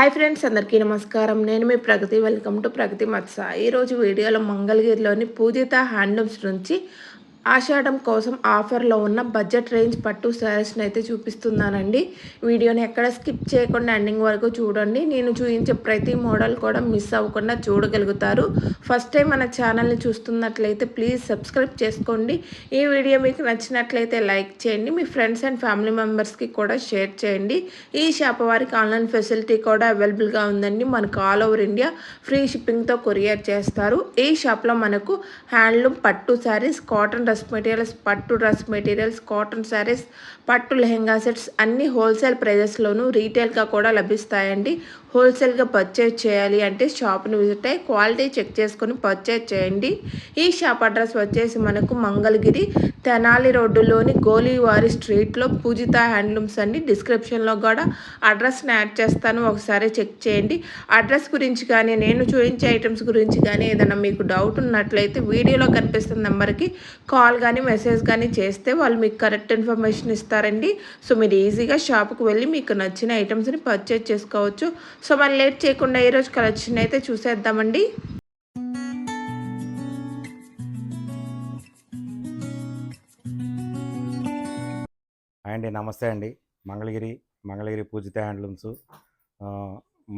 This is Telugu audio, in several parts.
హాయ్ ఫ్రెండ్స్ అందరికీ నమస్కారం. నేను మీ ప్రగతి. వెల్కమ్ టు ప్రగతి మత్స. ఈరోజు వీడియోలో మంగళగిరిలోని పూజిత హ్యాండ్లూమ్స్ నుంచి ఆషాఢం కోసం ఆఫర్లో ఉన్న బడ్జెట్ రేంజ్ పట్టు శారీస్ని అయితే చూపిస్తున్నానండి. వీడియోని ఎక్కడ స్కిప్ చేయకుండా ఎండింగ్ వరకు చూడండి. నేను చూపించే ప్రతి మోడల్ కూడా మిస్ అవ్వకుండా చూడగలుగుతారు. ఫస్ట్ టైం మన ఛానల్ని చూస్తున్నట్లయితే ప్లీజ్ సబ్స్క్రైబ్ చేసుకోండి. ఈ వీడియో మీకు నచ్చినట్లయితే లైక్ చేయండి. మీ ఫ్రెండ్స్ అండ్ ఫ్యామిలీ మెంబర్స్కి కూడా షేర్ చేయండి. ఈ షాప్ వారికి ఆన్లైన్ ఫెసిలిటీ కూడా అవైలబుల్గా ఉందండి. మనకు ఆల్ ఓవర్ ఇండియా ఫ్రీ షిప్పింగ్తో కొరియర్ చేస్తారు. ఈ షాప్లో మనకు హ్యాండ్లూమ్ పట్టు శారీస్ కాటన్ డ్రెస్ మెటీరియల్స్ పట్టు డ్రెస్ మెటీరియల్స్ కాటన్ శారీస్ పట్టు లెహెంగా సెట్స్ అన్ని హోల్సేల్ ప్రైజెస్లోనూ రీటైల్గా కూడా లభిస్తాయండి. హోల్సేల్గా పర్చేజ్ చేయాలి అంటే షాప్ని విజిట్ అయ్యి క్వాలిటీ చెక్ చేసుకొని పర్చేజ్ చేయండి. ఈ షాప్ అడ్రస్ వచ్చేసి మనకు మంగళగిరి తెనాలి రోడ్డులోని గోలీవారి స్ట్రీట్లో పూజిత హ్యాండ్లూమ్స్ అండి. డిస్క్రిప్షన్లో కూడా అడ్రస్ని యాడ్ చేస్తాను. ఒకసారి చెక్ చేయండి. అడ్రస్ గురించి కానీ నేను చూపించే ఐటమ్స్ గురించి కానీ ఏదైనా మీకు డౌట్ ఉన్నట్లయితే వీడియోలో కనిపిస్తున్న నెంబర్కి కాల్ కానీ మెసేజ్ కానీ చేస్తే వాళ్ళు మీకు కరెక్ట్ ఇన్ఫర్మేషన్ ఇస్తారండి. సో మీరు ఈజీగా షాప్కి వెళ్ళి మీకు నచ్చిన ఐటమ్స్ని పర్చేజ్ చేసుకోవచ్చు. సో మరి లేట్ చేయకుండా ఈరోజు కలెక్షన్ అయితే చూసేద్దామండి. అండి నమస్తే అండి. మంగళగిరి మంగళగిరి పూజిత హ్యాండ్లూమ్స్.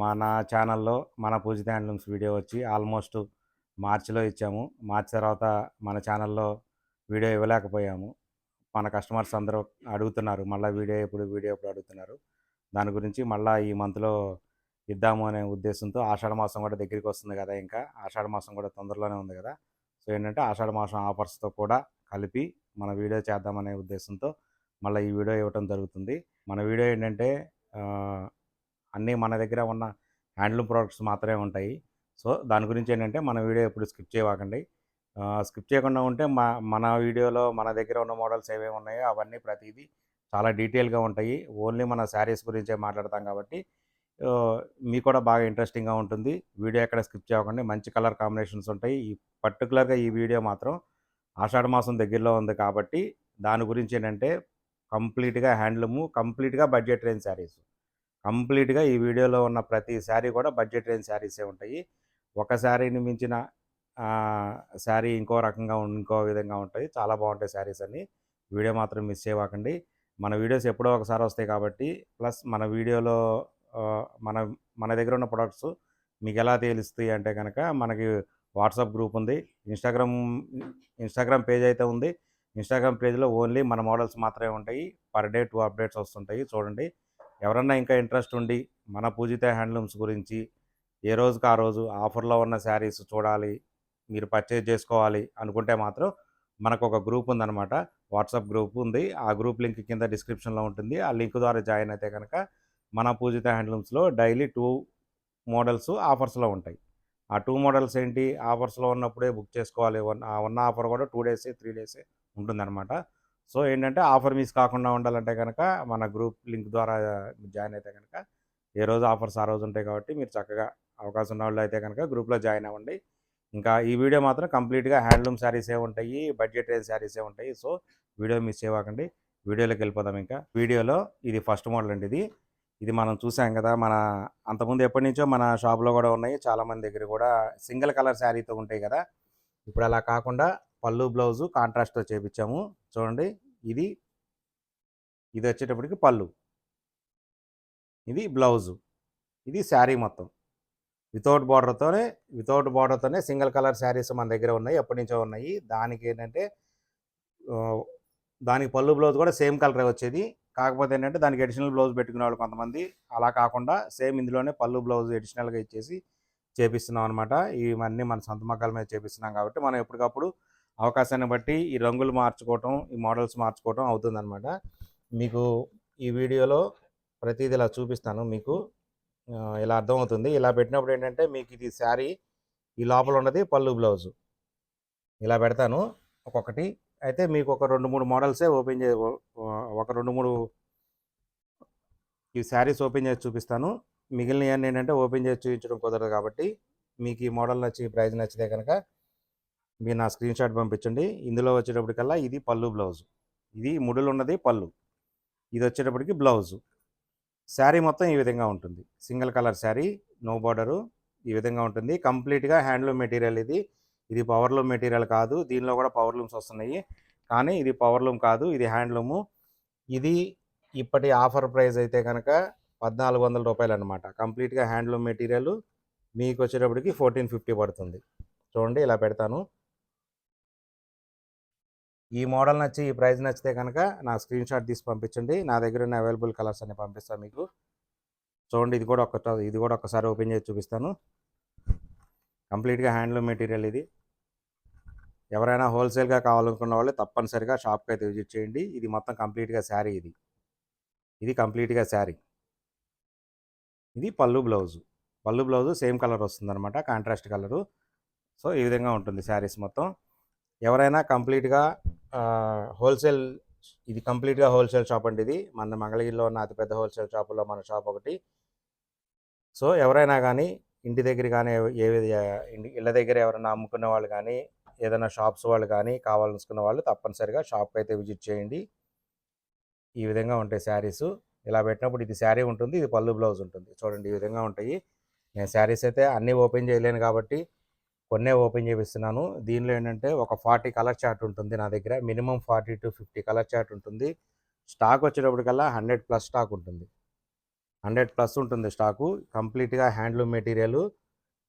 మన ఛానల్లో మన పూజిత హ్యాండ్లూమ్స్ వీడియో వచ్చి ఆల్మోస్ట్ మార్చిలో ఇచ్చాము. మార్చి తర్వాత మన ఛానల్లో వీడియో ఇవ్వలేకపోయాము. మన కస్టమర్స్ అందరూ అడుగుతున్నారు. మళ్ళీ వీడియో ఎప్పుడు వీడియో ఎప్పుడు అడుగుతున్నారు. దాని గురించి మళ్ళీ ఈ మంత్లో ఇద్దాము అనే ఉద్దేశంతో ఆషాఢ మాసం కూడా దగ్గరికి వస్తుంది కదా ఇంకా. ఆషాఢ మాసం కూడా తొందరలోనే ఉంది కదా. సో ఏంటంటే ఆషాఢ మాసం ఆఫర్స్తో కూడా కలిపి మన వీడియో చేద్దామనే ఉద్దేశంతో మళ్ళీ ఈ వీడియో ఇవ్వటం జరుగుతుంది. మన వీడియో ఏంటంటే అన్నీ మన దగ్గర ఉన్న హ్యాండ్లూమ్ ప్రోడక్ట్స్ మాత్రమే ఉంటాయి. సో దాని గురించి ఏంటంటే మన వీడియో ఎప్పుడు స్కిప్ చేయవాకండి. స్కిప్ చేయకుండా ఉంటే మా మన వీడియోలో మన దగ్గర ఉన్న మోడల్స్ ఏమేమి ఉన్నాయో అవన్నీ ప్రతిదీ చాలా డీటెయిల్గా ఉంటాయి. ఓన్లీ మన శారీస్ గురించే మాట్లాడతాం కాబట్టి మీకు కూడా బాగా ఇంట్రెస్టింగ్గా ఉంటుంది. వీడియో ఎక్కడ స్కిప్ చేయకండి. మంచి కలర్ కాంబినేషన్స్ ఉంటాయి. ఈ పర్టికులర్గా ఈ వీడియో మాత్రం ఆషాఢ మాసం దగ్గరలో ఉంది కాబట్టి దాని గురించి ఏంటంటే కంప్లీట్గా హ్యాండ్లూము కంప్లీట్గా బడ్జెట్ రేంజ్ శారీస్. కంప్లీట్గా ఈ వీడియోలో ఉన్న ప్రతి శారీ కూడా బడ్జెట్ రేంజ్ శారీసే ఉంటాయి. ఒక శారీని మించిన శారీ ఇంకో రకంగా ఇంకో విధంగా ఉంటాయి. చాలా బాగుంటాయి శారీస్ అన్ని. వీడియో మాత్రం మిస్ చేయవాకండి. మన వీడియోస్ ఎప్పుడో ఒకసారి వస్తాయి కాబట్టి ప్లస్ మన వీడియోలో మన మన దగ్గర ఉన్న ప్రొడక్ట్స్ మీకు ఎలా తెలుస్తాయి అంటే కనుక మనకి వాట్సాప్ గ్రూప్ ఉంది ఇన్స్టాగ్రామ్ ఇన్స్టాగ్రామ్ పేజ్ అయితే ఉంది. ఇన్స్టాగ్రామ్ పేజ్లో ఓన్లీ మన మోడల్స్ మాత్రమే ఉంటాయి. పర్ డే టూ అప్డేట్స్ వస్తుంటాయి. చూడండి. ఎవరన్నా ఇంకా ఇంట్రెస్ట్ ఉండి మన పూజిత హ్యాండ్లూమ్స్ గురించి ఏ రోజుకి ఆ రోజు ఆఫర్లో ఉన్న శారీస్ చూడాలి మీరు పర్చేజ్ చేసుకోవాలి అనుకుంటే మాత్రం మనకు ఒక గ్రూప్ ఉందన్నమాట. వాట్సాప్ గ్రూప్ ఉంది. ఆ గ్రూప్ లింక్ కింద డిస్క్రిప్షన్లో ఉంటుంది. ఆ లింక్ ద్వారా జాయిన్ అయితే కనుక మన పూజిత హ్యాండ్లూమ్స్లో డైలీ టూ మోడల్స్ ఆఫర్స్లో ఉంటాయి. ఆ టూ మోడల్స్ ఏంటి? ఆఫర్స్లో ఉన్నప్పుడే బుక్ చేసుకోవాలి. ఆ ఉన్న ఆఫర్ కూడా టూ డేస్ త్రీ డేస్ ఉంటుందన్నమాట. సో ఏంటంటే ఆఫర్ మిస్ కాకుండా ఉండాలంటే కనుక మన గ్రూప్ లింక్ ద్వారా జాయిన్ అయితే కనుక ఏ రోజు ఆఫర్స్ ఆ రోజు ఉంటాయి కాబట్టి మీరు చక్కగా అవకాశం ఉన్న వాళ్ళు అయితే కనుక గ్రూప్లో జాయిన్ అవ్వండి. ఇంకా ఈ వీడియో మాత్రం కంప్లీట్గా హ్యాండ్లూమ్ శారీసే ఉంటాయి బడ్జెట్ రేంజ్ శారీసే ఉంటాయి. సో వీడియో మిస్ చేయకండి వీడియోలోకి వెళ్ళిపోదాం ఇంకా. వీడియోలో ఇది ఫస్ట్ మోడల్ అండి ఇది. ఇది మనం చూసాం కదా మన అంతకుముందు ఎప్పటి నుంచో మన షాప్లో కూడా ఉన్నాయి. చాలామంది దగ్గర కూడా సింగిల్ కలర్ శారీతో ఉంటాయి కదా. ఇప్పుడు అలా కాకుండా పళ్ళు బ్లౌజు కాంట్రాస్ట్తో చేపించాము. చూడండి ఇది ఇది వచ్చేటప్పటికి పళ్ళు. ఇది బ్లౌజు. ఇది శారీ మొత్తం. వితౌట్ బార్డర్తోనే వితౌట్ బార్డర్తోనే సింగిల్ కలర్ శారీస్ మన దగ్గర ఉన్నాయి ఎప్పటి నుంచో ఉన్నాయి. దానికి ఏంటంటే దానికి పళ్ళు బ్లౌజ్ కూడా సేమ్ కలరే వచ్చేది. కాకపోతే ఏంటంటే దానికి అడిషనల్ బ్లౌజ్ పెట్టుకునే వాళ్ళు కొంతమంది. అలా కాకుండా సేమ్ ఇందులోనే పళ్ళు బ్లౌజ్ అడిషనల్గా ఇచ్చేసి చేపిస్తున్నాం అనమాట ఇవన్నీ మన సొంత మగ్గాల మీద చేపిస్తున్నాం కాబట్టి మనం ఎప్పటికప్పుడు అవకాశాన్ని బట్టి ఈ రంగులు మార్చుకోవటం ఈ మోడల్స్ మార్చుకోవటం అవుతుందన్నమాట. మీకు ఈ వీడియోలో ప్రతిదీ ఇలా చూపిస్తాను మీకు. ఇలా అర్థమవుతుంది. ఇలా పెట్టినప్పుడు ఏంటంటే మీకు ఇది శారీ ఈ లోపల ఉన్నది పళ్ళు బ్లౌజు ఇలా పెడతాను ఒక్కొక్కటి. అయితే మీకు ఒక రెండు మూడు మోడల్సే ఓపెన్ చే ఒక రెండు మూడు ఈ శారీస్ ఓపెన్ చేసి చూపిస్తాను. మిగిలినవన్నీ ఏంటంటే ఓపెన్ చేసి చూపించడం కుదరదు కాబట్టి మీకు ఈ మోడల్ నచ్చి ప్రైజ్ నచ్చితే కనుక మీరు నా స్క్రీన్ షాట్ పంపించండి. ఇందులో వచ్చేటప్పటికల్లా ఇది పళ్ళు బ్లౌజ్. ఇది ముడులు ఉన్నది పళ్ళు. ఇది వచ్చేటప్పటికి బ్లౌజు. శారీ మొత్తం ఈ విధంగా ఉంటుంది. Single colour sari no border ఈ విధంగా ఉంటుంది. కంప్లీట్గా హ్యాండ్లూమ్ మెటీరియల్ ఇది. ఇది పవర్లూమ్ మెటీరియల్ కాదు. దీనిలో కూడా పవర్లూమ్స్ వస్తున్నాయి. కానీ ఇది పవర్లూమ్ కాదు. ఇది హ్యాండ్లూము. ఇది ఇప్పటి ఆఫర్ ప్రైస్ అయితే కనుక పద్నాలుగు వందల రూపాయలు అనమాట కంప్లీట్గా హ్యాండ్లూమ్ మెటీరియల్ మీకు వచ్చేటప్పటికి ఫోర్టీన్ ఫిఫ్టీ పడుతుంది. చూడండి ఇలా పెడతాను. ఈ మోడల్ నచ్చి ఈ ప్రైస్ నచ్చితే కనుక నా స్క్రీన్ షాట్ తీసి పంపించండి. నా దగ్గర ఉన్న అవైలబుల్ కలర్స్ అన్ని పంపిస్తాను మీకు. చూడండి ఇది కూడా ఒక ఇది కూడా ఒకసారి ఓపెన్ చేసి చూపిస్తాను. కంప్లీట్గా హ్యాండ్లూమ్ మెటీరియల్ ఇది. ఎవరైనా హోల్సేల్గా కావాలనుకున్న వాళ్ళు తప్పనిసరిగా షాప్కి అయితే విజిట్ చేయండి. ఇది మొత్తం కంప్లీట్గా శారీ ఇది. ఇది కంప్లీట్గా శారీ. ఇది pallu blouse. Pallu blouse same colour వస్తుందన్నమాట కాంట్రాస్ట్ కలరు. సో ఈ విధంగా ఉంటుంది శారీస్ మొత్తం. ఎవరైనా కంప్లీట్గా హోల్సేల్ ఇది కంప్లీట్గా హోల్సేల్ షాప్ అండి ఇది. మన మంగళగిరిలో ఉన్న అతిపెద్ద హోల్సేల్ షాపుల్లో మన షాప్ ఒకటి. సో ఎవరైనా కానీ ఇంటి దగ్గర కానీ ఏ ఇళ్ళ దగ్గర ఎవరైనా అమ్ముకునే వాళ్ళు కానీ ఏదైనా షాప్స్ వాళ్ళు కానీ కావాలనుకున్న వాళ్ళు తప్పనిసరిగా షాప్కి అయితే విజిట్ చేయండి. ఈ విధంగా ఉంటాయి శారీస్. ఇలా పెట్టినప్పుడు ఇది శారీ ఉంటుంది ఇది పళ్ళు బ్లౌజ్ ఉంటుంది. చూడండి ఈ విధంగా ఉంటాయి. నేను శారీస్ అయితే అన్నీ ఓపెన్ చేయలేను కాబట్టి కొన్నే ఓపెన్ చేపిస్తున్నాను. దీనిలో ఏంటంటే ఒక ఫార్టీ కలర్ చార్ట్ ఉంటుంది నా దగ్గర. Minimum forty to fifty colour chart ఉంటుంది. స్టాక్ వచ్చేటప్పటికల్లా హండ్రెడ్ ప్లస్ స్టాక్ ఉంటుంది. హండ్రెడ్ ప్లస్ ఉంటుంది స్టాకు. కంప్లీట్గా హ్యాండ్లూమ్ మెటీరియల్.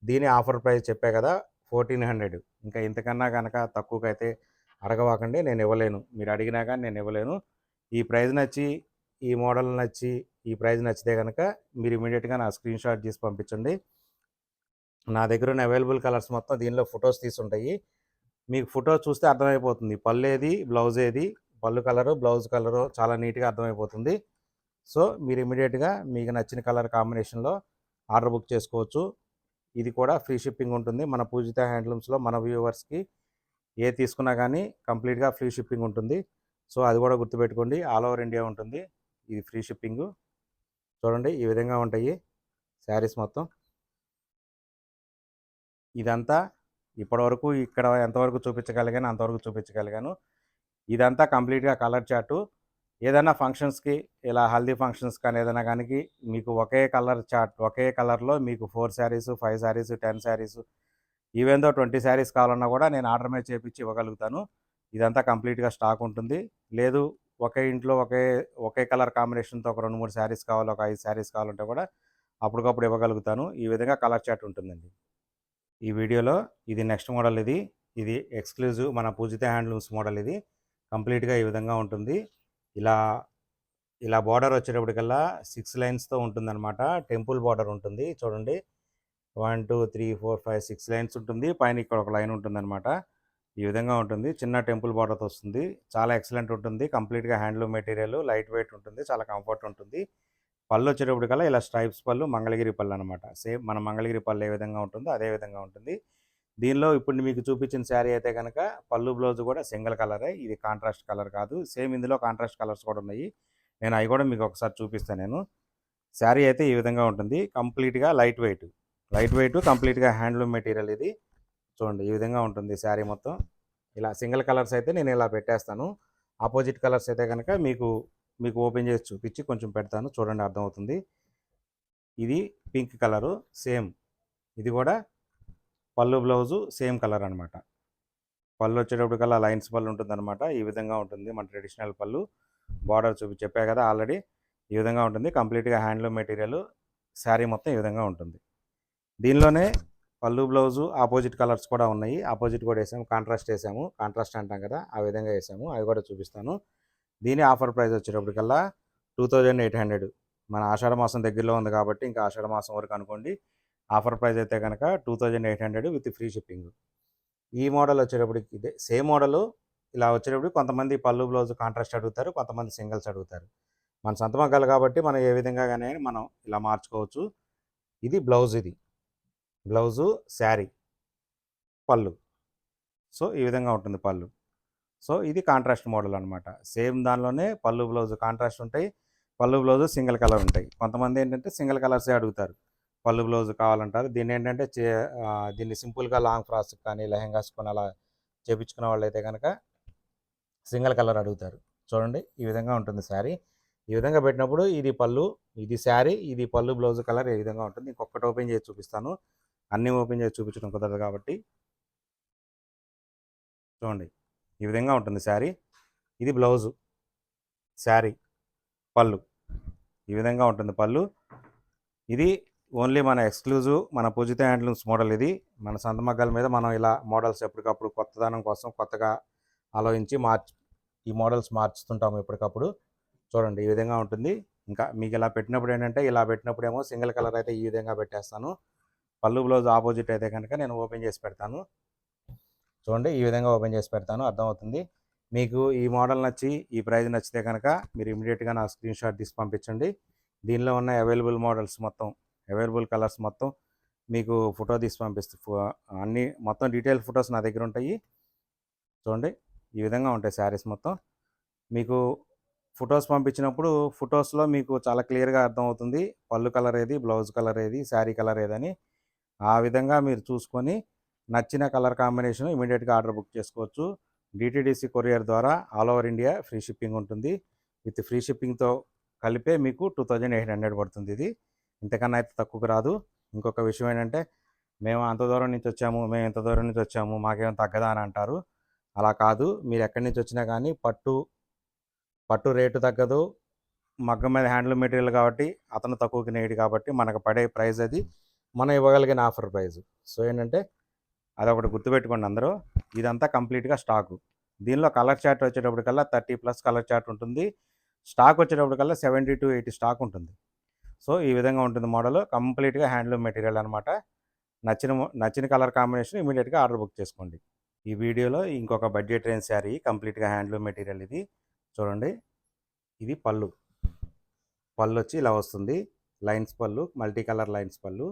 దీని ఆఫర్ ప్రైస్ చెప్పే కదా ఫోర్టీన్ హండ్రెడ్. ఇంకా ఇంతకన్నా కనుక తక్కువకైతే అడగవాకండి నేను ఇవ్వలేను. మీరు అడిగినా కానీ నేను ఇవ్వలేను. ఈ ప్రైజ్ నచ్చి ఈ మోడల్ నచ్చి ఈ ప్రైజ్ నచ్చితే కనుక మీరు ఇమీడియట్గా నా స్క్రీన్ షాట్ తీసి పంపించండి. నా దగ్గర ఉన్న అవైలబుల్ కలర్స్ మొత్తం దీనిలో ఫొటోస్ తీసుంటాయి. మీకు ఫోటో చూస్తే అర్థమైపోతుంది. పళ్ళు ఏది బ్లౌజ్ ఏది పళ్ళు కలరు బ్లౌజ్ కలరు చాలా నీట్గా అర్థమైపోతుంది. సో మీరు ఇమీడియట్గా మీకు నచ్చిన కలర్ కాంబినేషన్లో ఆర్డర్ బుక్ చేసుకోవచ్చు. ఇది కూడా ఫ్రీ షిప్పింగ్ ఉంటుంది. మన పూజిత హ్యాండ్లూమ్స్లో మన వ్యూవర్స్కి ఏ తీసుకున్నా కానీ కంప్లీట్గా ఫ్రీ షిప్పింగ్ ఉంటుంది. సో అది కూడా గుర్తుపెట్టుకోండి. ఆల్ ఓవర్ ఇండియా ఉంటుంది. ఇది ఫ్రీ షిప్పింగ్. చూడండి ఈ విధంగా ఉంటాయి శారీస్ మొత్తం. ఇదంతా ఇప్పటివరకు ఇక్కడ ఎంతవరకు చూపించగలిగాను అంతవరకు చూపించగలిగాను. ఇదంతా కంప్లీట్గా కలర్ చార్టు ఏదైనా ఫంక్షన్స్కి ఇలా హల్దీ ఫంక్షన్స్ కానీ ఏదైనా కానీ మీకు ఒకే కలర్ చార్ట్ ఒకే కలర్లో మీకు four saris five saris ten saris ఈవెందో twenty saris కావాలన్నా కూడా నేను ఆర్డర్ మీద చేపించి ఇవ్వగలుగుతాను. ఇదంతా కంప్లీట్గా స్టాక్ ఉంటుంది. లేదు ఒకే ఇంట్లో ఒకే ఒకే కలర్ కాంబినేషన్తో ఒక రెండు మూడు శారీస్ కావాలి ఒక ఐదు శారీస్ కావాలంటే కూడా అప్పటికప్పుడు ఇవ్వగలుగుతాను. ఈ విధంగా కలర్ చార్ట్ ఉంటుందండి. ఈ వీడియోలో ఇది నెక్స్ట్ మోడల్ ఇది. ఇది ఎక్స్క్లూజివ్ మన పూజిత హ్యాండ్లూమ్స్ మోడల్ ఇది. కంప్లీట్గా ఈ విధంగా ఉంటుంది. ఇలా ఇలా బార్డర్ వచ్చేటప్పటికల్లా సిక్స్ లైన్స్తో ఉంటుందన్నమాట. టెంపుల్ బార్డర్ ఉంటుంది. చూడండి. One two three four five six lines ఉంటుంది. పైన ఇక్కడ ఒక లైన్ ఉంటుందన్నమాట. ఈ విధంగా ఉంటుంది. చిన్న టెంపుల్ బార్డర్తో వస్తుంది. చాలా ఎక్సలెంట్ ఉంటుంది. కంప్లీట్గా హ్యాండ్లూమ్ మెటీరియల్ లైట్ వెయిట్ ఉంటుంది. చాలా కంఫర్ట్ ఉంటుంది. పళ్ళు వచ్చేటప్పటికల్లా ఇలా స్ట్రైప్స్ పళ్ళు మంగళగిరి పళ్ళు అనమాట సేమ్ మన మంగళగిరి పళ్ళు ఏ విధంగా ఉంటుందో అదే విధంగా ఉంటుంది. దీనిలో ఇప్పుడు మీకు చూపించిన శారీ అయితే కనుక పళ్ళు బ్లౌజ్ కూడా సింగిల్ కలరే. ఇది కాంట్రాస్ట్ కలర్ కాదు. సేమ్ ఇందులో కాంట్రాస్ట్ కలర్స్ కూడా ఉన్నాయి. నేను అవి కూడా మీకు ఒకసారి చూపిస్తాను నేను. శారీ అయితే ఈ విధంగా ఉంటుంది. కంప్లీట్గా లైట్ వెయిట్. లైట్ వెయిట్ కంప్లీట్గా హ్యాండ్లూమ్ మెటీరియల్ ఇది. చూడండి ఈ విధంగా ఉంటుంది శారీ మొత్తం. ఇలా సింగిల్ కలర్స్ అయితే నేను ఇలా పెట్టేస్తాను. ఆపోజిట్ కలర్స్ అయితే కనుక మీకు మీకు ఓపెన్ చేసి చూపించి కొంచెం పెడతాను. చూడండి అర్థమవుతుంది. ఇది పింక్ కలరు. సేమ్. ఇది కూడా పళ్ళు బ్లౌజు సేమ్ కలర్ అనమాట పళ్ళు వచ్చేటప్పటికల్లా లైన్స్ పళ్ళు ఉంటుందన్నమాట. ఈ విధంగా ఉంటుంది మన ట్రెడిషనల్ పళ్ళు. బార్డర్ చూపి చెప్పా కదా ఆల్రెడీ. ఈ విధంగా ఉంటుంది. కంప్లీట్గా హ్యాండ్లూమ్ మెటీరియల్ శారీ మొత్తం ఈ విధంగా ఉంటుంది. దీనిలోనే పళ్ళు బ్లౌజు ఆపోజిట్ కలర్స్ కూడా ఉన్నాయి. ఆపోజిట్ కూడా వేసాము. కాంట్రాస్ట్ వేసాము. కాంట్రాస్ట్ అంటాం కదా ఆ విధంగా వేసాము. అవి కూడా చూపిస్తాను. దీని ఆఫర్ ప్రైస్ వచ్చేటప్పటికల్లా టూ థౌజండ్ ఎయిట్ హండ్రెడ్. మన ఆషాఢ మాసం దగ్గరలో ఉంది కాబట్టి ఇంకా ఆషాఢ మాసం వరకు అనుకోండి ఆఫర్ ప్రైస్ అయితే కనుక two thousand eight hundred with free shipping. ఈ మోడల్ వచ్చేటప్పటికి ఇదే సేమ్ మోడల్ ఇలా వచ్చేటప్పుడు కొంతమంది పళ్ళు బ్లౌజ్ కాంట్రాస్ట్ అడుగుతారు కొంతమంది సింగిల్స్ అడుగుతారు. మన సొంత మగ్గాలు కాబట్టి మనం ఏ విధంగా కానీ మనం ఇలా మార్చుకోవచ్చు. ఇది బ్లౌజ్ ఇది. బ్లౌజు శారీ పళ్ళు. సో ఈ విధంగా ఉంటుంది పళ్ళు. సో ఇది కాంట్రాస్ట్ మోడల్ అనమాట సేమ్ దానిలోనే పళ్ళు బ్లౌజ్ కాంట్రాస్ట్ ఉంటాయి పళ్ళు బ్లౌజ్ సింగిల్ కలర్ ఉంటాయి. కొంతమంది ఏంటంటే సింగిల్ కలర్సే అడుగుతారు. పళ్ళు బ్లౌజ్ కావాలంటారు. దీన్ని ఏంటంటే చే దీన్ని సింపుల్గా లాంగ్ ఫ్రాక్స్ కానీ లెహెంగాస్ కొని అలా చేపించుకున్న వాళ్ళు అయితే కనుక సింగిల్ కలర్ అడుగుతారు. చూడండి ఈ విధంగా ఉంటుంది శారీ. ఈ విధంగా పెట్టినప్పుడు ఇది పళ్ళు ఇది శారీ ఇది పళ్ళు బ్లౌజ్ కలర్ ఈ విధంగా ఉంటుంది. ఇంకొకటి ఓపెన్ చేసి చూపిస్తాను. అన్నీ ఓపెన్ చేసి చూపించడం కుదరదు కాబట్టి. చూడండి ఈ విధంగా ఉంటుంది శారీ. ఇది బ్లౌజు శారీ పళ్ళు. ఈ విధంగా ఉంటుంది పళ్ళు. ఇది ఓన్లీ మన ఎక్స్క్లూజివ్ మన పూజిత హ్యాండ్లూమ్స్ మోడల్ ఇది. మన సొంత మగ్గాల మీద మనం ఇలా మోడల్స్ ఎప్పటికప్పుడు కొత్తదనం కోసం కొత్తగా ఆలోచించి మార్చ్ ఈ మోడల్స్ మార్చుతుంటాము ఎప్పటికప్పుడు. చూడండి ఈ విధంగా ఉంటుంది. ఇంకా మీకు ఇలా పెట్టినప్పుడు ఏంటంటే ఇలా పెట్టినప్పుడు ఏమో సింగిల్ కలర్ అయితే ఈ విధంగా పెట్టేస్తాను. పళ్ళు బ్లౌజ్ ఆపోజిట్ అయితే కనుక నేను ఓపెన్ చేసి పెడతాను. చూడండి ఈ విధంగా ఓపెన్ చేసి పెడతాను. అర్థమవుతుంది? మీకు ఈ మోడల్ నచ్చి ఈ ప్రైజ్ నచ్చితే కనుక మీరు ఇమీడియట్గా నా స్క్రీన్ షాట్ తీసి పంపించండి. దీనిలో ఉన్న అవైలబుల్ మోడల్స్ మొత్తం అవైలబుల్ కలర్స్ మొత్తం మీకు ఫోటో తీసి పంపిస్తే. అన్ని మొత్తం డీటెయిల్ ఫొటోస్ నా దగ్గర ఉంటాయి. చూడండి ఈ విధంగా ఉంటాయి శారీస్ మొత్తం. మీకు ఫొటోస్ పంపించినప్పుడు ఫొటోస్లో మీకు చాలా క్లియర్గా అర్థమవుతుంది. పళ్ళు కలర్ ఏది బ్లౌజ్ కలర్ ఏది శారీ కలర్ ఏదని. ఆ విధంగా మీరు చూసుకొని నచ్చిన కలర్ కాంబినేషన్ ఇమీడియట్గా ఆర్డర్ బుక్ చేసుకోవచ్చు. డిటిడిసి కొరియర్ ద్వారా all over India free shipping ఉంటుంది. విత్ ఫ్రీ షిప్పింగ్తో కలిపే మీకు టూ థౌజండ్ ఎయిట్ హండ్రెడ్ పడుతుంది ఇది. ఇంతకన్నా అయితే తక్కువకు రాదు. ఇంకొక విషయం ఏంటంటే మేము అంత దూరం నుంచి వచ్చాము మేము ఇంత దూరం నుంచి వచ్చాము మాకేం తగ్గదా అని అంటారు. అలా కాదు. మీరు ఎక్కడి నుంచి వచ్చినా కానీ పట్టు పట్టు రేటు తగ్గదు. మగ్గం మీద హ్యాండ్లూమ్ మెటీరియల్ కాబట్టి అతను తక్కువకి నేడు కాబట్టి మనకు పడే ప్రైస్ అది. మనం ఇవ్వగలిగిన ఆఫర్ ప్రైస్. సో ఏంటంటే అదొకటి గుర్తుపెట్టుకోండి అందరూ. ఇదంతా కంప్లీట్గా స్టాకు. దీనిలో కలర్ చార్ట్ వచ్చేటప్పటికల్లా థర్టీ ప్లస్ కలర్ చార్ట్ ఉంటుంది. స్టాక్ వచ్చేటప్పటికల్లా సెవెంటీ టు ఎయిటీ స్టాక్ ఉంటుంది. సో ఈ విధంగా ఉంటుంది మోడల్. కంప్లీట్గా హ్యాండ్లూమ్ మెటీరియల్ అనమాట నచ్చిన నచ్చిన కలర్ కాంబినేషన్ ఇమీడియట్గా ఆర్డర్ బుక్ చేసుకోండి. ఈ వీడియోలో ఇంకొక బడ్జెట్ రేంజ్ శారీ కంప్లీట్గా హ్యాండ్లూమ్ మెటీరియల్ ఇది. చూడండి. ఇది పళ్ళు. పళ్ళు వచ్చి ఇలా వస్తుంది. Lines pallu multi colour lines pallu.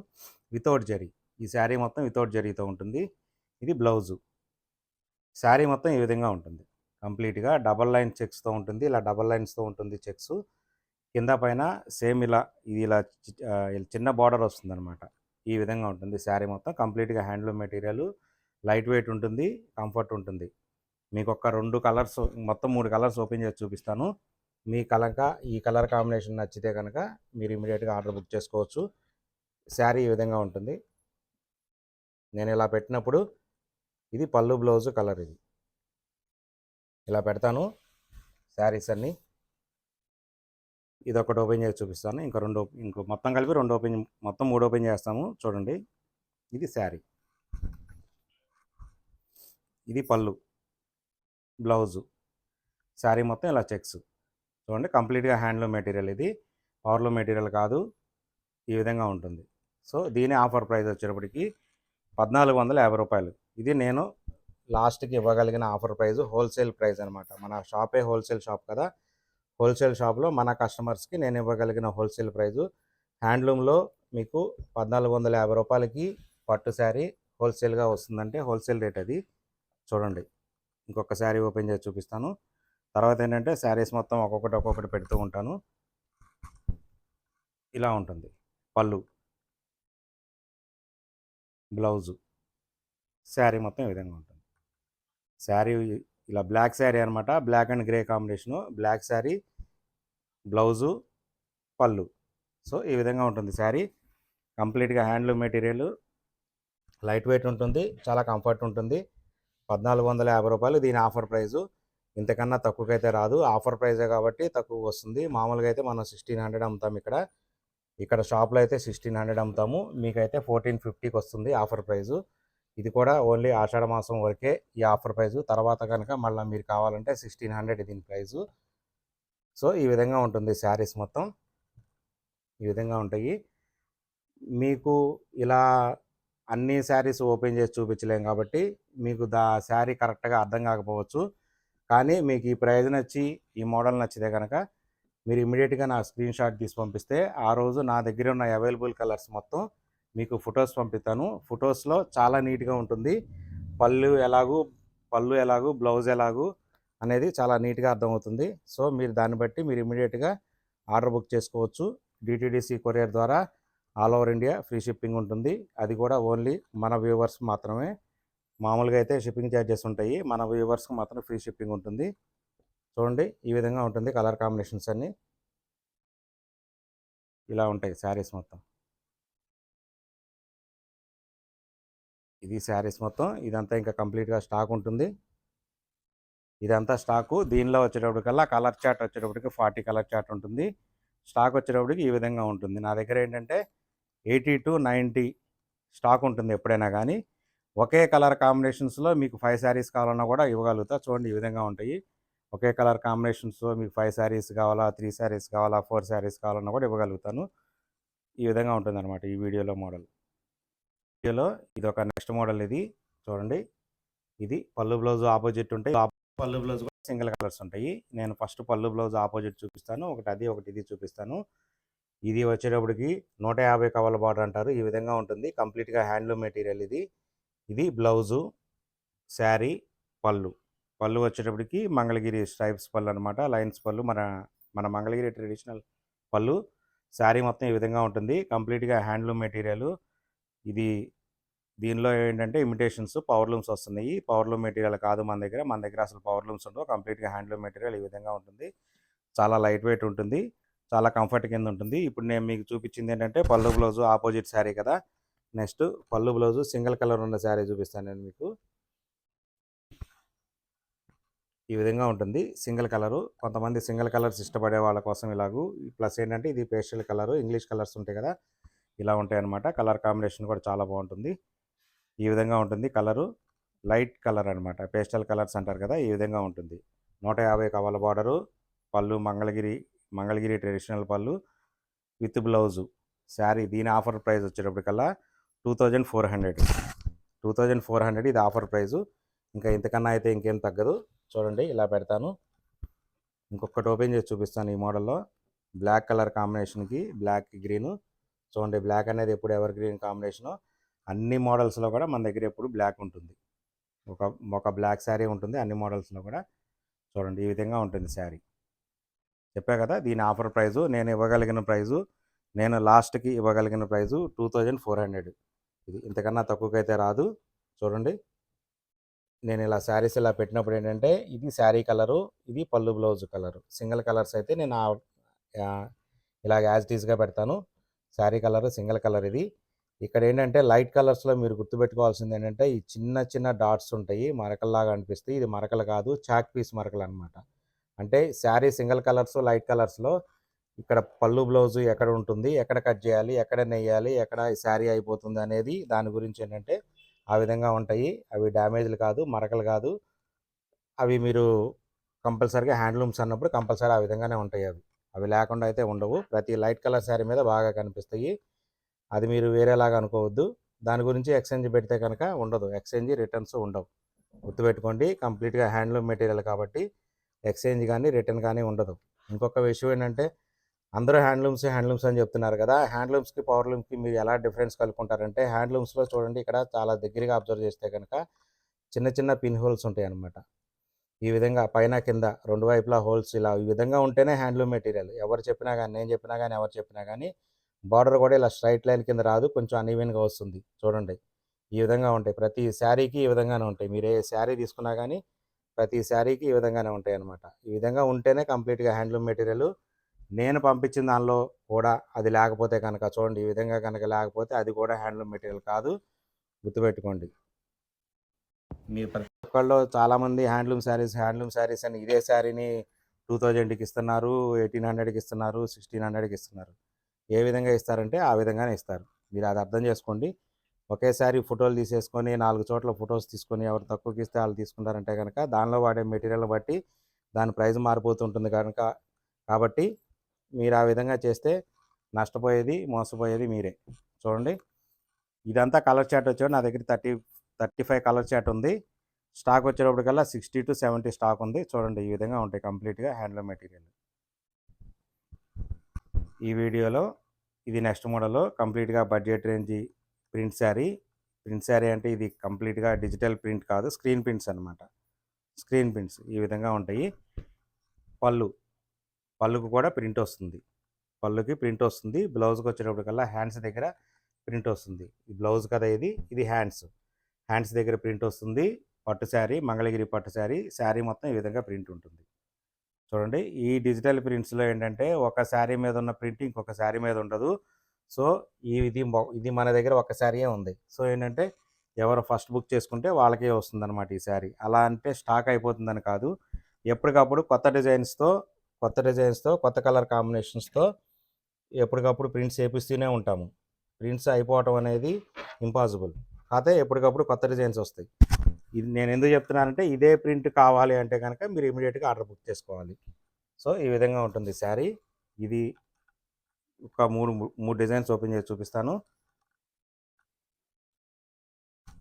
Without zari. ఈ శారీ మొత్తం వితౌట్ జరీతో ఉంటుంది. ఇది బ్లౌజు. శారీ మొత్తం ఈ విధంగా ఉంటుంది. కంప్లీట్గా డబల్ లైన్ చెక్స్తో ఉంటుంది. ఇలా డబల్ లైన్స్తో ఉంటుంది చెక్స్. కింద పైన సేమ్ ఇలా ఇది ఇలా చిన్న బార్డర్ వస్తుంది అనమాట ఈ విధంగా ఉంటుంది శారీ మొత్తం. కంప్లీట్గా హ్యాండ్లూమ్ మెటీరియల్ లైట్ వెయిట్ ఉంటుంది కంఫర్ట్ ఉంటుంది. మీకు ఒక రెండు కలర్స్ మొత్తం మూడు కలర్స్ ఓపెన్ చేసి చూపిస్తాను. మీ కలక ఈ కలర్ కాంబినేషన్ నచ్చితే కనుక మీరు ఇమీడియట్గా ఆర్డర్ బుక్ చేసుకోవచ్చు. శారీ ఈ విధంగా ఉంటుంది. నేను ఇలా పెట్టినప్పుడు ఇది పళ్ళు బ్లౌజ్ కలర్ ఇది. ఇలా పెడతాను శారీస్ అన్నీ. ఇది ఒకటి ఓపెన్ చేసి చూపిస్తాను. ఇంకా రెండు ఇంకో మొత్తం కలిపి రెండు ఓపెన్ మొత్తం మూడు ఓపెన్ చేస్తాము. చూడండి. ఇది శారీ. ఇది పళ్ళు. బ్లౌజు. శారీ మొత్తం ఇలా చెక్స్. చూడండి. కంప్లీట్గా హ్యాండ్లూమ్ మెటీరియల్ ఇది. పవర్లూమ్ మెటీరియల్ కాదు. ఈ విధంగా ఉంటుంది. సో దీని ఆఫర్ ప్రైస్ వచ్చేటప్పటికి పద్నాలుగు వందల యాభై రూపాయలు. ఇది నేను లాస్ట్కి ఇవ్వగలిగిన ఆఫర్ ప్రైస్ హోల్సేల్ ప్రైస్ అనమాట మన షాపే హోల్సేల్ షాప్ కదా. హోల్సేల్ షాప్లో మన కస్టమర్స్కి నేను ఇవ్వగలిగిన హోల్సేల్ ప్రైజు. హ్యాండ్లూమ్లో మీకు పద్నాలుగు వందల యాభై రూపాయలకి పట్టు శారీ హోల్సేల్గా వస్తుందంటే హోల్సేల్ రేట్ అది. చూడండి. ఇంకొక శారీ ఓపెన్ చేసి చూపిస్తాను. తర్వాత ఏంటంటే శారీస్ మొత్తం ఒక్కొక్కటి ఒక్కొక్కటి పెడుతూ ఉంటాను. ఇలా ఉంటుంది. పళ్ళు. బ్లౌజు. శారీ మొత్తం ఈ విధంగా ఉంటుంది. శారీ ఇలా బ్లాక్ శారీ అనమాట black and grey combination. Black sari blouse pallu. So ఈ విధంగా ఉంటుంది శారీ. కంప్లీట్గా హ్యాండ్లూమ్ మెటీరియల్ లైట్ వెయిట్ ఉంటుంది చాలా కంఫర్ట్ ఉంటుంది. పద్నాలుగు వందల యాభై రూపాయలు దీని ఆఫర్ ప్రైజు. ఇంతకన్నా తక్కువకైతే రాదు. ఆఫర్ ప్రైజే కాబట్టి తక్కువ వస్తుంది. మామూలుగా అయితే మనం సిక్స్టీన్ హండ్రెడ్ అమ్ముతాం ఇక్కడ. ఇక్కడ షాప్లో అయితే సిక్స్టీన్ హండ్రెడ్ అమ్ముతాము. మీకైతే ఫోర్టీన్ ఫిఫ్టీకి వస్తుంది ఆఫర్ ప్రైజు. ఇది కూడా ఓన్లీ ఆషాఢ మాసం వరకే ఈ ఆఫర్ ప్రైజు. తర్వాత కనుక మళ్ళీ మీరు కావాలంటే సిక్స్టీన్ హండ్రెడ్ దీని ప్రైజు. సో ఈ విధంగా ఉంటుంది శారీస్ మొత్తం. ఈ విధంగా ఉంటాయి. మీకు ఇలా అన్ని శారీస్ ఓపెన్ చేసి చూపించలేం కాబట్టి మీకు దా శారీ కరెక్ట్గా అర్థం కాకపోవచ్చు. కానీ మీకు ఈ ప్రైజ్ నచ్చి ఈ మోడల్ నచ్చితే కనుక మీరు ఇమీడియట్గా నా స్క్రీన్ షాట్ తీసి పంపిస్తే ఆ రోజు నా దగ్గర ఉన్న అవైలబుల్ కలర్స్ మొత్తం మీకు ఫొటోస్ పంపిస్తాను. ఫొటోస్లో చాలా నీట్గా ఉంటుంది. పళ్ళు ఎలాగూ పళ్ళు ఎలాగూ బ్లౌజ్ ఎలాగూ అనేది చాలా నీట్గా అర్థమవుతుంది. సో మీరు దాన్ని బట్టి మీరు ఇమీడియట్గా ఆర్డర్ బుక్ చేసుకోవచ్చు. డిటీడీసీ కొరియర్ ద్వారా all over India free shipping ఉంటుంది. అది కూడా ఓన్లీ మన వ్యూవర్స్ మాత్రమే. మామూలుగా అయితే షిప్పింగ్ ఛార్జెస్ ఉంటాయి. మన వ్యూవర్స్కి మాత్రం ఫ్రీ షిప్పింగ్ ఉంటుంది. చూడండి ఈ విధంగా ఉంటుంది కలర్ కాంబినేషన్స్ అన్నీ. ఇలా ఉంటాయి శారీస్ మొత్తం. ఇది శారీస్ మొత్తం. ఇదంతా ఇంకా కంప్లీట్గా స్టాక్ ఉంటుంది. ఇదంతా స్టాకు. దీనిలో వచ్చేటప్పటికల్లా కలర్ చార్ట్ వచ్చేటప్పటికి ఫార్టీ కలర్ చార్ట్ ఉంటుంది. స్టాక్ వచ్చేటప్పటికి ఈ విధంగా ఉంటుంది. నా దగ్గర ఏంటంటే ఎయిటీ టు నైంటీ స్టాక్ ఉంటుంది ఎప్పుడైనా కానీ. ఒకే కలర్ కాంబినేషన్స్లో మీకు ఫైవ్ శారీస్ కావాలన్నా కూడా ఇవ్వగలుగుతా. చూడండి ఈ విధంగా ఉంటాయి. ఒకే కలర్ కాంబినేషన్స్లో మీకు ఫైవ్ శారీస్ కావాలా త్రీ శారీస్ కావాలా ఫోర్ శారీస్ కావాలన్నా కూడా ఇవ్వగలుగుతాను. ఈ విధంగా ఉంటుందన్నమాట ఈ వీడియోలో మోడల్. వీడియోలో ఇది ఒక నెక్స్ట్ మోడల్ ఇది. చూడండి. ఇది పళ్ళు బ్లౌజ్ ఆపోజిట్ ఉంటాయి పళ్ళు బ్లౌజ్ కూడా సింగిల్ కలర్స్ ఉంటాయి. నేను ఫస్ట్ పళ్ళు బ్లౌజ్ ఆపోజిట్ చూపిస్తాను. ఒకటి అది ఒకటి ఇది చూపిస్తాను. ఇది వచ్చేటప్పటికి నూట యాభై కవల బార్డర్ అంటారు. ఈ విధంగా ఉంటుంది. కంప్లీట్గా హ్యాండ్లూమ్ మెటీరియల్ ఇది. ఇది బ్లౌజు శారీ పళ్ళు. పళ్ళు వచ్చేటప్పటికి మంగళగిరి స్ట్రైప్స్ పళ్ళు అనమాట లైన్స్ పళ్ళు. మన మన మంగళగిరి ట్రెడిషనల్ పళ్ళు. శారీ మొత్తం ఈ విధంగా ఉంటుంది. కంప్లీట్గా హ్యాండ్లూమ్ మెటీరియల్. ఇది దీనిలో ఏంటంటే ఇమిటేషన్స్ పవర్ లూమ్స్ వస్తున్నాయి. పవర్ లూమ్ మెటీరియల్ కాదు మన దగ్గర. మన దగ్గర అసలు పవర్ లూమ్స్ ఉండవు. కంప్లీట్గా హ్యాండ్లూమ్ మెటీరియల్ ఈ విధంగా ఉంటుంది. చాలా లైట్ వెయిట్ ఉంటుంది. చాలా కంఫర్ట్ కింద ఉంటుంది. ఇప్పుడు నేను మీకు చూపించింది ఏంటంటే పళ్ళు బ్లౌజు ఆపోజిట్ శారీ కదా. నెక్స్ట్ పళ్ళు బ్లౌజు సింగిల్ కలర్ ఉన్న శారీ చూపిస్తాను నేను మీకు. ఈ విధంగా ఉంటుంది. Single colour. కొంతమంది సింగిల్ కలర్స్ ఇష్టపడే వాళ్ళ కోసం ఇలాగూ. ప్లస్ ఏంటంటే ఇది పేస్టల్ కలరు. ఇంగ్లీష్ కలర్స్ ఉంటాయి కదా. ఇలా ఉంటాయి అన్నమాట కలర్ కాంబినేషన్ కూడా చాలా బాగుంటుంది. ఈ విధంగా ఉంటుంది. కలరు లైట్ కలర్ అనమాట పేస్టల్ కలర్స్ అంటారు కదా ఈ విధంగా ఉంటుంది. నూట యాభై కవల border pallu Mangalagiri Mangalagiri traditional pallu with blouse. Sari దీని offer price వచ్చేటప్పటికల్లా two thousand four hundred. Two thousand four hundred ఇది ఆఫర్ ప్రైజు. ఇంకా ఇంతకన్నా అయితే ఇంకేం తగ్గదు. చూడండి ఇలా పెడతాను. ఇంకొకటి ఓపెన్ చేసి చూపిస్తాను ఈ మోడల్లో. బ్లాక్ కలర్ కాంబినేషన్కి బ్లాక్ గ్రీను. చూడండి బ్లాక్ అనేది ఎప్పుడు ఎవర్ గ్రీన్ కాంబినేషను. అన్ని మోడల్స్లో కూడా మన దగ్గర ఎప్పుడు బ్లాక్ ఉంటుంది. ఒక ఒక బ్లాక్ శారీ ఉంటుంది. అన్ని మోడల్స్లో కూడా చూడండి ఈ విధంగా ఉంటుంది శారీ. చెప్పా కదా దీని ఆఫర్ ప్రైజు నేను ఇవ్వగలిగిన ప్రైజు నేను లాస్ట్కి ఇవ్వగలిగిన price two thousand four hundred. ఇది ఇంతకన్నా తక్కువకైతే రాదు. చూడండి. నేను ఇలా శారీస్ ఇలా పెట్టినప్పుడు ఏంటంటే ఇది శారీ కలరు ఇది పళ్ళు బ్లౌజ్ కలరు. సింగిల్ కలర్స్ అయితే నేను ఇలా ఇలాగ యాజ్ టీజ్గా పెడతాను. శారీ కలరు సింగిల్ కలర్ ఇది. ఇక్కడ ఏంటంటే లైట్ కలర్స్లో మీరు గుర్తుపెట్టుకోవాల్సింది ఏంటంటే ఈ చిన్న చిన్న డాట్స్ ఉంటాయి. మరకల్లాగా అనిపిస్తాయి. ఇది మరకలు కాదు చాక్ పీస్ మరకలు అనమాట అంటే శారీ సింగిల్ కలర్స్ లైట్ కలర్స్లో ఇక్కడ పళ్ళు బ్లౌజు ఎక్కడ ఉంటుంది ఎక్కడ కట్ చేయాలి ఎక్కడ నెయ్యాలి ఎక్కడ శారీ అయిపోతుంది అనేది దాని గురించి ఏంటంటే ఆ విధంగా ఉంటాయి. అవి డ్యామేజ్లు కాదు మరకలు కాదు. అవి మీరు కంపల్సరీగా హ్యాండ్లూమ్స్ అన్నప్పుడు కంపల్సరీ ఆ విధంగానే ఉంటాయి అవి. అవి లేకుండా అయితే ఉండవు. ప్రతి లైట్ కలర్ శారీ మీద బాగా కనిపిస్తాయి. అది మీరు వేరేలాగా అనుకోవద్దు. దాని గురించి ఎక్స్చేంజ్ పెడితే కనుక ఉండదు. ఎక్స్చేంజ్ రిటర్న్స్ ఉండవు. గుర్తుపెట్టుకోండి కంప్లీట్గా హ్యాండ్లూమ్ మెటీరియల్ కాబట్టి ఎక్స్చేంజ్ కానీ రిటర్న్ కానీ ఉండదు. ఇంకొక విషయం ఏంటంటే అందరూ హ్యాండ్లూమ్స్ హ్యాండ్లూమ్స్ అని చెప్తున్నారు కదా. హ్యాండ్లూమ్స్కి పవర్ లూమ్స్కి మీరు ఎలా డిఫరెన్స్ కలుపుకుంటారంటే హ్యాండ్లూమ్స్లో చూడండి ఇక్కడ చాలా దగ్గరగా అబ్జర్వ్ చేస్తే కనుక చిన్న చిన్న పిన్ హోల్స్ ఉంటాయి అన్నమాట ఈ విధంగా పైన కింద రెండు వైపులా హోల్స్ ఇలా ఈ విధంగా ఉంటేనే హ్యాండ్లూమ్ మెటీరియల్. ఎవరు చెప్పినా కానీ నేను చెప్పినా కానీ ఎవరు చెప్పినా కానీ బార్డర్ కూడా ఇలా స్ట్రైట్ లైన్ కింద రాదు కొంచెం అన్ఈవెన్గా వస్తుంది. చూడండి. ఈ విధంగా ఉంటాయి. ప్రతి శారీకి ఈ విధంగానే ఉంటాయి. మీరు ఏ శారీ తీసుకున్నా కానీ ప్రతి శారీకి ఈ విధంగానే ఉంటాయి అన్నమాట. ఈ విధంగా ఉంటేనే కంప్లీట్గా హ్యాండ్లూమ్ మెటీరియల్ నేను పంపించిన దానిలో కూడా అది లేకపోతే కనుక చూడండి ఈ విధంగా కనుక లేకపోతే అది కూడా హ్యాండ్లూమ్ మెటీరియల్ కాదు. గుర్తుపెట్టుకోండి. మీరు ప్రతి ఒక్కళ్ళు చాలామంది హ్యాండ్లూమ్ శారీస్ హ్యాండ్లూమ్ శారీస్ అని ఇదే శారీని టూ థౌజండ్కి ఇస్తున్నారు ఎయిటీన్ హండ్రెడ్కి ఇస్తున్నారు సిక్స్టీన్ హండ్రెడ్కి ఇస్తున్నారు. ఏ విధంగా ఇస్తారంటే ఆ విధంగానే ఇస్తారు. మీరు అది అర్థం చేసుకోండి. ఒకేసారి ఫోటోలు తీసేసుకొని నాలుగు చోట్ల ఫొటోస్ తీసుకొని ఎవరు తక్కువకి ఇస్తే వాళ్ళు తీసుకుంటారంటే కనుక దానిలో వాడే మెటీరియల్ బట్టి దాని ప్రైస్ మారిపోతుంటుంది కనుక కాబట్టి మీరు ఆ విధంగా చేస్తే నష్టపోయేది మోసపోయేది మీరే. చూడండి. ఇదంతా కలర్ చాట్ వచ్చాడు నా దగ్గర thirty thirty five colour chart ఉంది. స్టాక్ వచ్చేటప్పటికల్లా సిక్స్టీ టు సెవెంటీ స్టాక్ ఉంది. చూడండి ఈ విధంగా ఉంటాయి కంప్లీట్గా హ్యాండ్లూమ్ మెటీరియల్. ఈ వీడియోలో ఇది నెక్స్ట్ మోడల్లో కంప్లీట్గా budget range print sari. Print sari అంటే ఇది కంప్లీట్గా డిజిటల్ ప్రింట్ కాదు స్క్రీన్ ప్రింట్స్ అనమాట స్క్రీన్ ప్రింట్స్ ఈ విధంగా ఉంటాయి. పళ్ళు పళ్ళుకు కూడా ప్రింట్ వస్తుంది. పళ్ళుకి ప్రింట్ వస్తుంది. బ్లౌజ్కి వచ్చేటప్పటికల్లా హ్యాండ్స్ దగ్గర ప్రింట్ వస్తుంది. ఈ బ్లౌజ్ కదా ఇది? ఇది హ్యాండ్స్. హ్యాండ్స్ దగ్గర ప్రింట్ వస్తుంది. పట్టు శారీ మంగళగిరి పట్టు శారీ శారీ మొత్తం ఈ విధంగా ప్రింట్ ఉంటుంది. చూడండి. ఈ డిజిటల్ ప్రింట్స్లో ఏంటంటే ఒక శారీ మీద ఉన్న ప్రింట్ ఇంకొక శారీ మీద ఉండదు. సో ఈ ఇది ఇది మన దగ్గర ఒక శారీయే ఉంది. సో ఏంటంటే ఎవరు ఫస్ట్ బుక్ చేసుకుంటే వాళ్ళకే వస్తుంది అనమాట ఈ శారీ. అలా అంటే స్టాక్ అయిపోతుందని కాదు. ఎప్పటికప్పుడు కొత్త డిజైన్స్తో కొత్త డిజైన్స్తో కొత్త కలర్ కాంబినేషన్స్తో ఎప్పటికప్పుడు ప్రింట్స్ వేపిస్తూనే ఉంటాము. ప్రింట్స్ అయిపోవటం అనేది ఇంపాసిబుల్. కాకపోతే ఎప్పటికప్పుడు కొత్త డిజైన్స్ వస్తాయి. ఇది నేను ఎందుకు చెప్తున్నానంటే ఇదే ప్రింట్ కావాలి అంటే కనుక మీరు ఇమీడియట్గా ఆర్డర్ బుక్ చేసుకోవాలి. సో ఈ విధంగా ఉంటుంది శారీ. ఇది ఒక మూడు మూడు డిజైన్స్ ఓపెన్ చేసి చూపిస్తాను.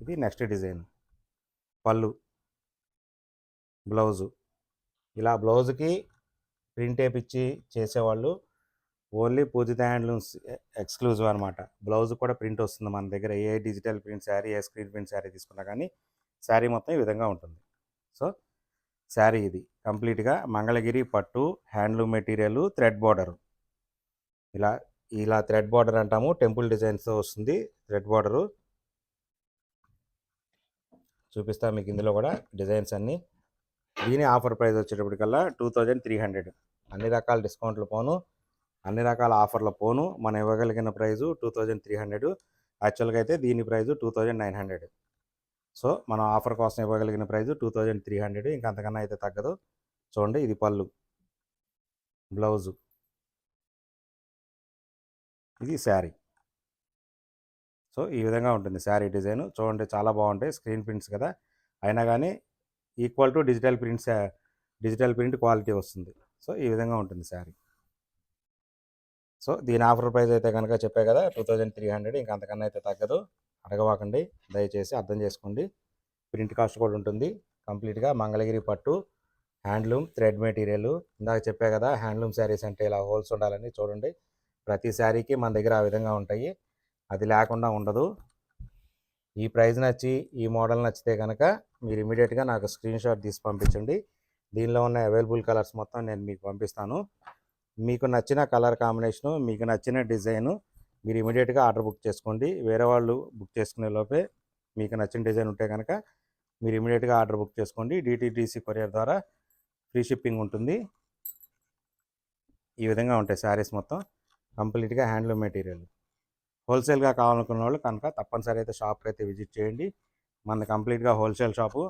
ఇది నెక్స్ట్ డిజైన్. పళ్ళు. బ్లౌజు. ఇలా బ్లౌజ్కి ప్రింట్ వేపించి చేసేవాళ్ళు ఓన్లీ పూజిత హ్యాండ్లూమ్స్ ఎక్స్క్లూజివ్ అనమాట బ్లౌజ్ కూడా ప్రింట్ వస్తుంది మన దగ్గర. ఏ డిజిటల్ ప్రింట్ శారీ ఏ స్క్రీన్ ప్రింట్ శారీ తీసుకున్నా కానీ శారీ మొత్తం ఈ విధంగా ఉంటుంది. సో శారీ ఇది. కంప్లీట్గా మంగళగిరి పట్టు హ్యాండ్లూమ్ మెటీరియల్ థ్రెడ్ బార్డర్. ఇలా ఇలా థ్రెడ్ బార్డర్ అంటాము. టెంపుల్ డిజైన్స్తో వస్తుంది థ్రెడ్ బార్డరు. చూపిస్తా మీకు ఇందులో కూడా డిజైన్స్ అన్నీ. దీని ఆఫర్ ప్రైస్ వచ్చేటప్పటికల్లా టూ థౌజండ్ త్రీ హండ్రెడ్. అన్ని రకాల డిస్కౌంట్లు పోను. అన్ని రకాల ఆఫర్ల పోను. మనం ఇవ్వగలిగిన price two thousand three hundred. యాక్చువల్గా అయితే దీని price two thousand nine hundred. So మనం ఆఫర్ కోసం ఇవ్వగలిగిన price two thousand three hundred. ఇంకా అంతకన్నా అయితే తగ్గదు. చూడండి ఇది పళ్ళు. బ్లౌజు. ఇది శారీ. సో ఈ విధంగా ఉంటుంది శారీ డిజైన్. చూడండి చాలా బాగుంటాయి. స్క్రీన్ ప్రింట్స్ కదా. అయినా కానీ equal to digital prints digital print quality వస్తుంది. సో ఈ విధంగా ఉంటుంది శారీ. సో దీని ఆఫర్ ప్రైస్ అయితే కనుక చెప్పే కదా టూ థౌజండ్ త్రీ హండ్రెడ్. ఇంకా అంతకన్నా అయితే తగ్గదు. అడగవాకండి. దయచేసి అర్థం చేసుకోండి. ప్రింట్ కాస్ట్ కూడా ఉంటుంది. కంప్లీట్గా మంగళగిరి పట్టు హ్యాండ్లూమ్ థ్రెడ్ మెటీరియల్. ఇందాక చెప్పే కదా హ్యాండ్లూమ్ శారీస్ అంటే ఇలా హోల్స్ ఉండాలని చూడండి. ప్రతి శారీకి మన దగ్గర ఆ విధంగా ఉంటాయి. అది లేకుండా ఉండదు. ఈ ప్రైస్ నచ్చి ఈ మోడల్ నచ్చితే కనుక మీరు ఇమీడియట్గా నాకు స్క్రీన్ షాట్ తీసి పంపించండి. దీనిలో ఉన్న అవైలబుల్ కలర్స్ మొత్తం నేను మీకు పంపిస్తాను. మీకు నచ్చిన కలర్ కాంబినేషను మీకు నచ్చిన డిజైను మీరు ఇమీడియట్గా ఆర్డర్ బుక్ చేసుకోండి. వేరే వాళ్ళు బుక్ చేసుకునే లోపే మీకు నచ్చిన డిజైన్ ఉంటే కనుక మీరు ఇమీడియట్గా ఆర్డర్ బుక్ చేసుకోండి. డిటీడీసీ కొరియర్ ద్వారా ఫ్రీ షిప్పింగ్ ఉంటుంది. ఈ విధంగా ఉంటాయి శారీస్ మొత్తం. కంప్లీట్గా హ్యాండ్లూమ్ మెటీరియల్. హోల్సేల్గా కావాలనుకున్న వాళ్ళు కనుక తప్పనిసరి అయితే షాప్కి అయితే విజిట్ చేయండి. మన కంప్లీట్గా హోల్సేల్ షాపు.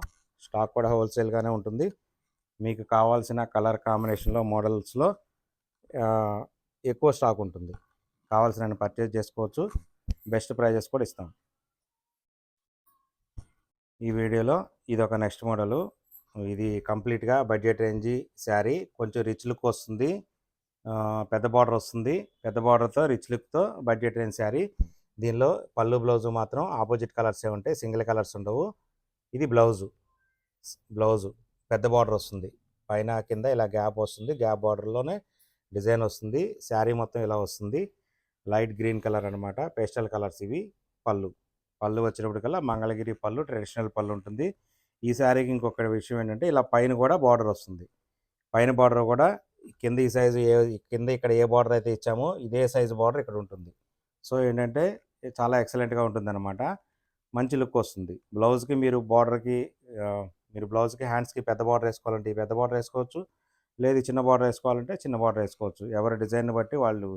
స్టాక్ కూడా హోల్సేల్గానే ఉంటుంది. మీకు కావాల్సిన కలర్ కాంబినేషన్లో మోడల్స్లో ఎక్కువ స్టాక్ ఉంటుంది. కావాల్సిన పర్చేజ్ చేసుకోవచ్చు. బెస్ట్ ప్రైజెస్ కూడా ఇస్తాం. ఈ వీడియోలో ఇది ఒక నెక్స్ట్ మోడలు ఇది కంప్లీట్గా బడ్జెట్ రేంజీ శారీ కొంచెం రిచ్ లుక్ వస్తుంది. పెద్ద బార్డర్ వస్తుంది. పెద్ద బార్డర్తో రిచ్ లుక్తో బడ్జెట్ రేంజ్ శారీ దీనిలో పళ్ళు బ్లౌజు మాత్రం ఆపోజిట్ కలర్సే ఉంటాయి. సింగిల్ కలర్స్ ఉండవు. ఇది బ్లౌజు బ్లౌజు పెద్ద బార్డర్ వస్తుంది. పైన కింద ఇలా గ్యాప్ వస్తుంది. గ్యాప్ బార్డర్లోనే డిజైన్ వస్తుంది. శారీ మొత్తం ఇలా వస్తుంది. లైట్ గ్రీన్ కలర్ అనమాట పేస్టల్ కలర్స్ ఇవి. పళ్ళు. పళ్ళు వచ్చినప్పటికల్లా మంగళగిరి పళ్ళు ట్రెడిషనల్ పళ్ళు ఉంటుంది. ఈ శారీకి ఇంకొక విషయం ఏంటంటే ఇలా పైన కూడా బార్డర్ వస్తుంది. పైన బార్డర్ కూడా కింద ఈ సైజు ఏ కింద ఇక్కడ ఏ బార్డర్ అయితే ఇచ్చామో ఇదే సైజు బార్డర్ ఇక్కడ ఉంటుంది. సో ఏంటంటే చాలా ఎక్సలెంట్గా ఉంటుంది అనమాట మంచి లుక్ వస్తుంది. బ్లౌజ్కి మీరు బార్డర్కి మీరు బ్లౌజ్కి హ్యాండ్స్కి పెద్ద బార్డర్ వేసుకోవాలంటే పెద్ద బార్డర్ వేసుకోవచ్చు. లేదు చిన్న బార్డర్ వేసుకోవాలంటే చిన్న బార్డర్ వేసుకోవచ్చు. ఎవరి డిజైన్ బట్టి వాళ్ళు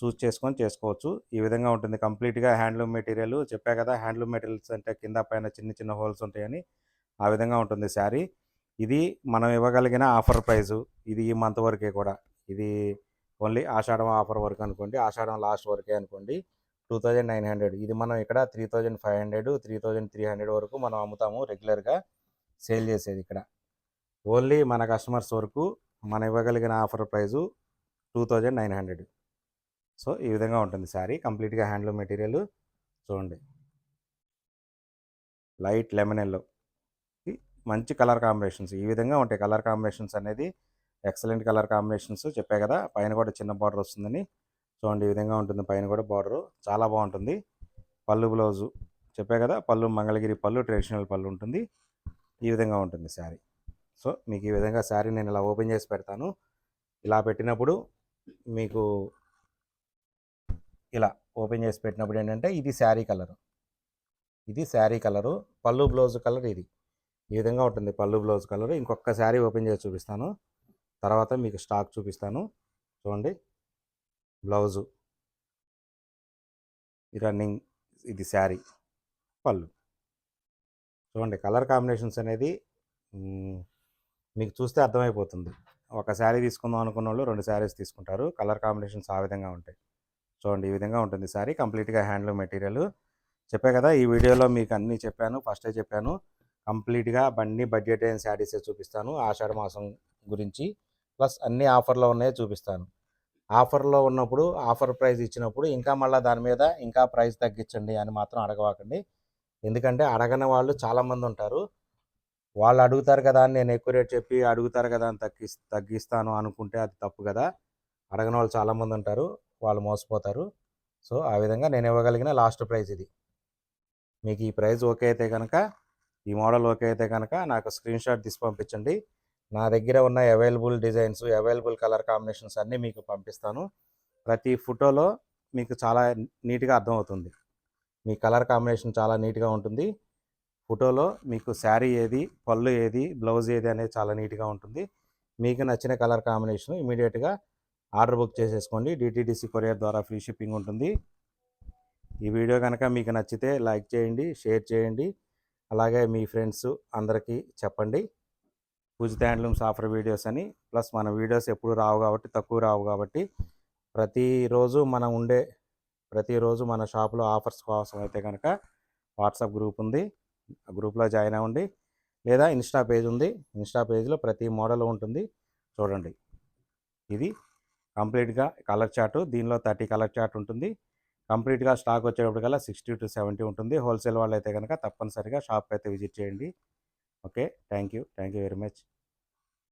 చూస్ చేసుకొని చేసుకోవచ్చు. ఈ విధంగా ఉంటుంది. కంప్లీట్గా హ్యాండ్లూమ్ మెటీరియల్ చెప్పా కదా! హ్యాండ్లూమ్ మెటీరియల్స్ అంటే కింద పైన చిన్న చిన్న హోల్స్ ఉంటాయని ఆ విధంగా ఉంటుంది శారీ. ఇది మనం ఇవ్వగలిగిన ఆఫర్ ప్రైజు ఇది ఈ మంత్ వరకే కూడా. ఇది ఓన్లీ ఆషాఢం ఆఫర్ వరకు అనుకోండి. ఆషాఢం లాస్ట్ వరకే అనుకోండి. Two thousand nine hundred. ఇది మనం ఇక్కడ three thousand five hundred three thousand three hundred వరకు మనం అమ్ముతాము రెగ్యులర్గా సేల్ చేసేది ఇక్కడ. ఓన్లీ మన కస్టమర్స్ వరకు మనం ఇవ్వగలిగిన offer price two thousand nine hundred. So ఈ విధంగా ఉంటుంది శారీ. కంప్లీట్గా హ్యాండ్లూమ్ మెటీరియల్ చూడండి. Light lemon yellow. మంచి కలర్ కాంబినేషన్స్. ఈ విధంగా ఉంటాయి కలర్ కాంబినేషన్స్ అనేది. ఎక్సలెంట్ కలర్ కాంబినేషన్స్ చెప్పే కదా పైన కూడా చిన్న బార్డర్ వస్తుందని. చూడండి ఈ విధంగా ఉంటుంది పైన కూడా బార్డర్. చాలా బాగుంటుంది. పళ్ళు బ్లౌజు చెప్పే కదా పళ్ళు మంగళగిరి పళ్ళు ట్రెడిషనల్ పళ్ళు ఉంటుంది. ఈ విధంగా ఉంటుంది శారీ. సో మీకు ఈ విధంగా శారీ నేను ఇలా ఓపెన్ చేసి పెడతాను. ఇలా పెట్టినప్పుడు మీకు ఇలా ఓపెన్ చేసి పెట్టినప్పుడు ఏంటంటే ఇది శారీ కలర్. ఇది sari colour pallu blouse colour ఇది. ఈ విధంగా ఉంటుంది పళ్ళు బ్లౌజ్ కలర్. ఇంకొక శారీ ఓపెన్ చేసి చూపిస్తాను. తర్వాత మీకు స్టాక్ చూపిస్తాను. చూడండి. బ్లౌజు. రన్నింగ్ ఇది శారీ. పళ్ళు. చూడండి కలర్ కాంబినేషన్స్ అనేది మీకు చూస్తే అర్థమైపోతుంది. ఒక శారీ తీసుకుందాం అనుకున్న వాళ్ళు రెండు శారీస్ తీసుకుంటారు. కలర్ కాంబినేషన్స్ ఆ విధంగా ఉంటాయి. చూడండి ఈ విధంగా ఉంటుంది సారీ. కంప్లీట్గా హ్యాండ్లూమ్ మెటీరియల్ చెప్పా కదా ఈ వీడియోలో మీకు అన్నీ చెప్పాను ఫస్టే చెప్పాను. కంప్లీట్గా బండి బడ్జెట్ అయిన శారీసే చూపిస్తాను. ఆషాఢ మాసం గురించి ప్లస్ అన్ని ఆఫర్లో ఉన్నాయో చూపిస్తాను. ఆఫర్లో ఉన్నప్పుడు ఆఫర్ ప్రైస్ ఇచ్చినప్పుడు ఇంకా మళ్ళీ దాని మీద ఇంకా ప్రైస్ తగ్గించండి అని మాత్రం అడగవాకండి. ఎందుకంటే అడగని వాళ్ళు చాలామంది ఉంటారు. వాళ్ళు అడుగుతారు కదా అని నేను ఎక్కువ రేట్ చెప్పి అడుగుతారు కదా అని తగ్గి తగ్గిస్తాను అనుకుంటే అది తప్పు కదా. అడగని వాళ్ళు చాలామంది ఉంటారు. వాళ్ళు మోసపోతారు. సో ఆ విధంగా నేను ఇవ్వగలిగిన లాస్ట్ ప్రైజ్ ఇది. మీకు ఈ ప్రైజ్ ఓకే అయితే కనుక ఈ మోడల్ ఓకే అయితే కనుక నాకు స్క్రీన్ షాట్ తీసి పంపించండి. నా దగ్గర ఉన్న available designs available colour combinations అన్నీ మీకు పంపిస్తాను. ప్రతి ఫోటోలో మీకు చాలా నీట్గా అర్థమవుతుంది. మీ కలర్ కాంబినేషన్ చాలా నీట్గా ఉంటుంది. ఫోటోలో మీకు శారీ ఏది పళ్ళు ఏది బ్లౌజ్ ఏది అనేది చాలా నీట్గా ఉంటుంది. మీకు నచ్చిన కలర్ కాంబినేషన్ ఇమీడియట్గా ఆర్డర్ బుక్ చేసేసుకోండి. డిటీడీసీ కొరియర్ ద్వారా ఫ్రీ షిప్పింగ్ ఉంటుంది. ఈ వీడియో కనుక మీకు నచ్చితే లైక్ చేయండి షేర్ చేయండి. అలాగే మీ ఫ్రెండ్స్ అందరికీ చెప్పండి. పూజిత హ్యాండ్లూమ్స్ ఆఫర్ వీడియోస్ అని. ప్లస్ మన వీడియోస్ ఎప్పుడు రావు కాబట్టి తక్కువ రావు కాబట్టి ప్రతిరోజు మనం ఉండే ప్రతిరోజు మన షాప్లో ఆఫర్స్ కోసం అయితే కనుక వాట్సాప్ గ్రూప్ ఉంది. ఆ గ్రూప్లో జాయిన్ అవ్వండి. లేదా ఇన్స్టా పేజ్ ఉంది. ఇన్స్టా పేజ్లో ప్రతి మోడల్ ఉంటుంది. చూడండి. ఇది కంప్లీట్గా కలర్ చార్ట్ దీనిలో థర్టీ కలర్ చార్ట్ ఉంటుంది. కంప్లీట్గా స్టాక్ వచ్చేటప్పటికల్లా సిక్స్టీ టు సెవెంటీ ఉంటుంది. హోల్సేల్ వాళ్ళు అయితే కనుక తప్పనిసరిగా షాప్ అయితే విజిట్ చేయండి. Okay thank you thank you very much.